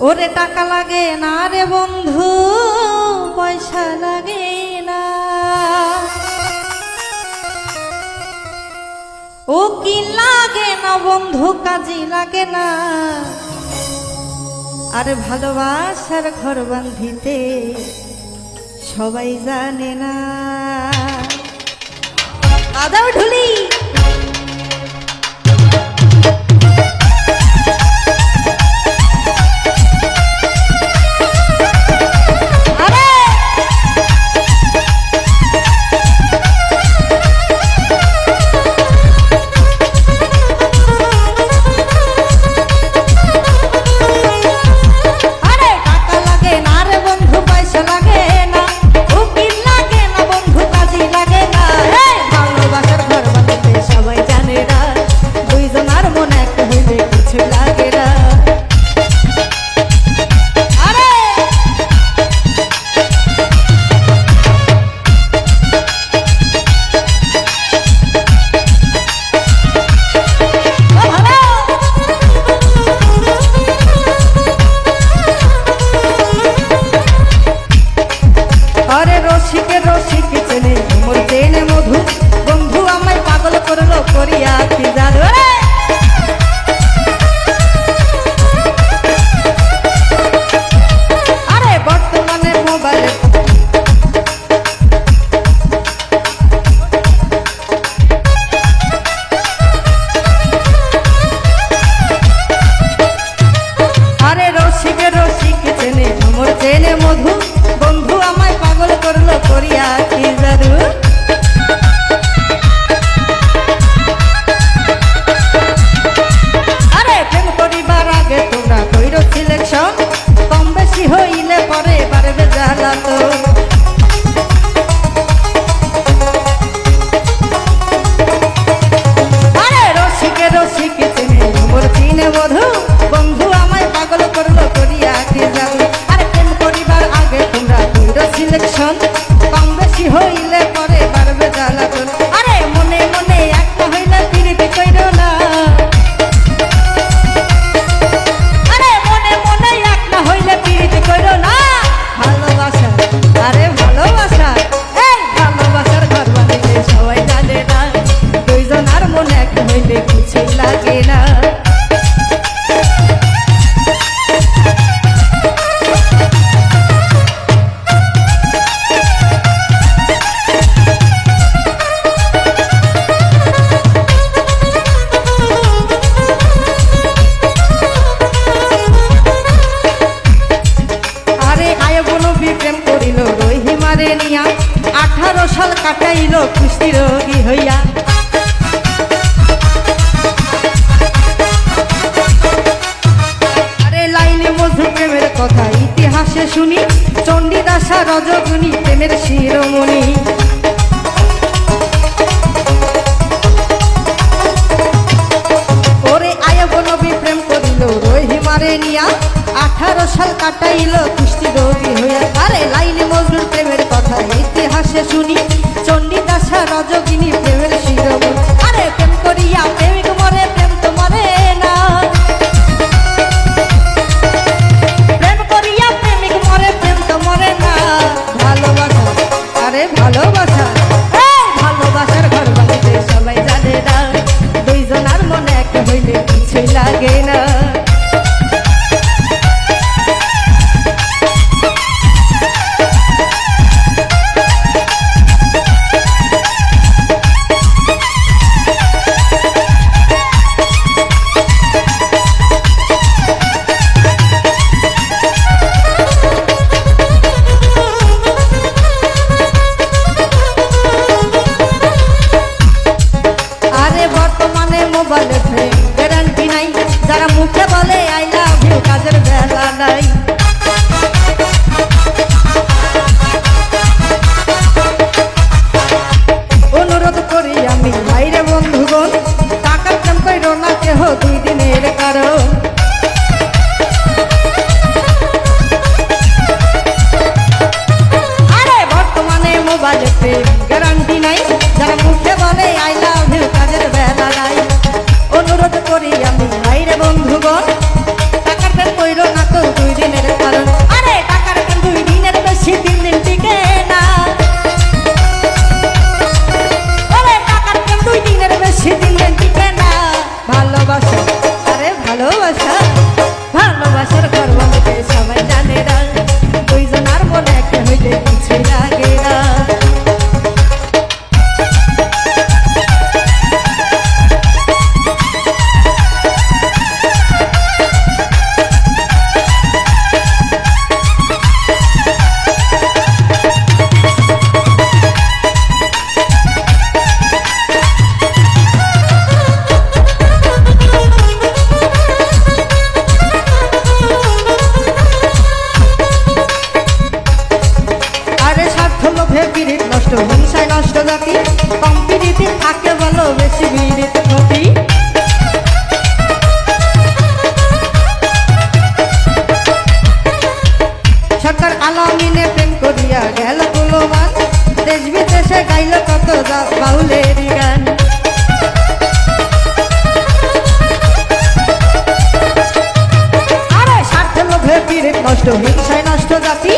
ওরে টাকা লাগে না রে বন্ধু, পয়সা লাগে না। ও কি লাগে না বন্ধু, কাজে লাগে না। আর ভালোবাসার ঘর বান্ধিতে সবাই জানে না। আদাও ঢুলি। কাটাইল কুষ্টি রোগী হইয়া। আরে লাইনে মধু প্রেমের কথা, ইতিহাসে শুনি। চণ্ডীদাসা রজগুনি, প্রেমের শিরোমণি। ওরে আয়ব নবী প্রেম করিল, রহিমারে নিয়া। আঠারো সাল কাটাইল লাগে না मोबाइल पे। गारंटी नहीं। নষ্ট হিংসায় নষ্ট জাতি।